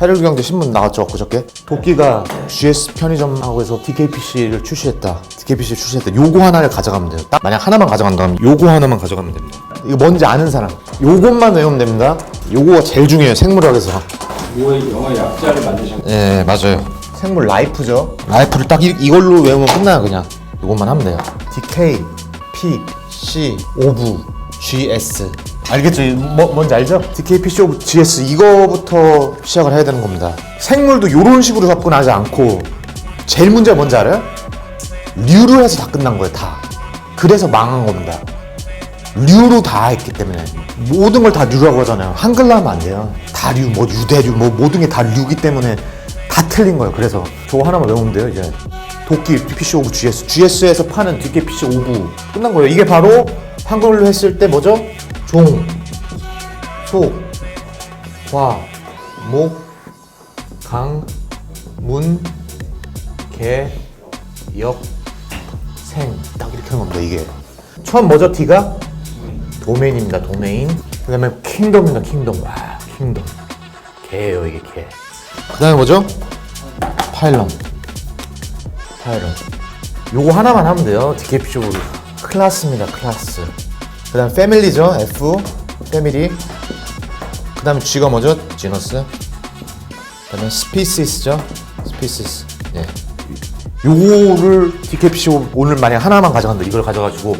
해를 경제 신문 나왔죠 그저께? 도끼가 GS 편의점하고 해서 DKPC를 출시했다. DKPC 출시했다. 요거 하나를 가져가면 돼요. 딱 만약 하나만 가져간다면 요거 하나만 가져가면 됩니다. 이거 뭔지 아는 사람. 요것만 외우면 됩니다. 요거가 제일 중요해요 생물학에서. 이거의 영어 약자를 만드신 예 맞아요. 생물 라이프죠. 라이프를 딱 이, 이걸로 외우면 끝나요 그냥. 이것만 하면 돼요. DK, P, C, 오브, GS 알겠죠? 뭐, 뭔지 알죠? DK, PC, 오브, GS 이거부터 시작을 해야 되는 겁니다 생물도 이런 식으로 접근하지 않고 제일 문제가 뭔지 알아요? 류로 해서 다 끝난 거예요 다 그래서 망한 겁니다 류로 다 했기 때문에 모든 걸 다 류라고 하잖아요. 한글로 하면 안 돼요. 다류, 뭐 유대류, 뭐 모든 게 다 류기 때문에 다 틀린 거예요. 그래서 저거 하나만 외우면 돼요. 이제 도끼, PC 오브 GS, GS에서 파는 DK PC 오브 끝난 거예요. 이게 바로 한글로 했을 때 뭐죠? 종, 소, 화, 목, 강, 문, 개, 역, 생. 딱 이렇게 하는 겁니다. 이게 처음 뭐죠? T가 도메인입니다. 도메인. 그 다음에 킹덤입니다. 킹덤. 와, 킹덤. 개예요 이게 개. 그 다음에 뭐죠? 파일럿. 파일럿. 요거 하나만 하면 돼요. DKP쇼 클래스입니다. 클래스. 그 다음 패밀리죠. F. 패밀리. 그 다음에 G가 뭐죠? 지너스. 그 다음에 스피시스죠. 스피시스. 예. 요거를 DKPC 오늘 만약 하나만 가져간다. 이걸 가져가지고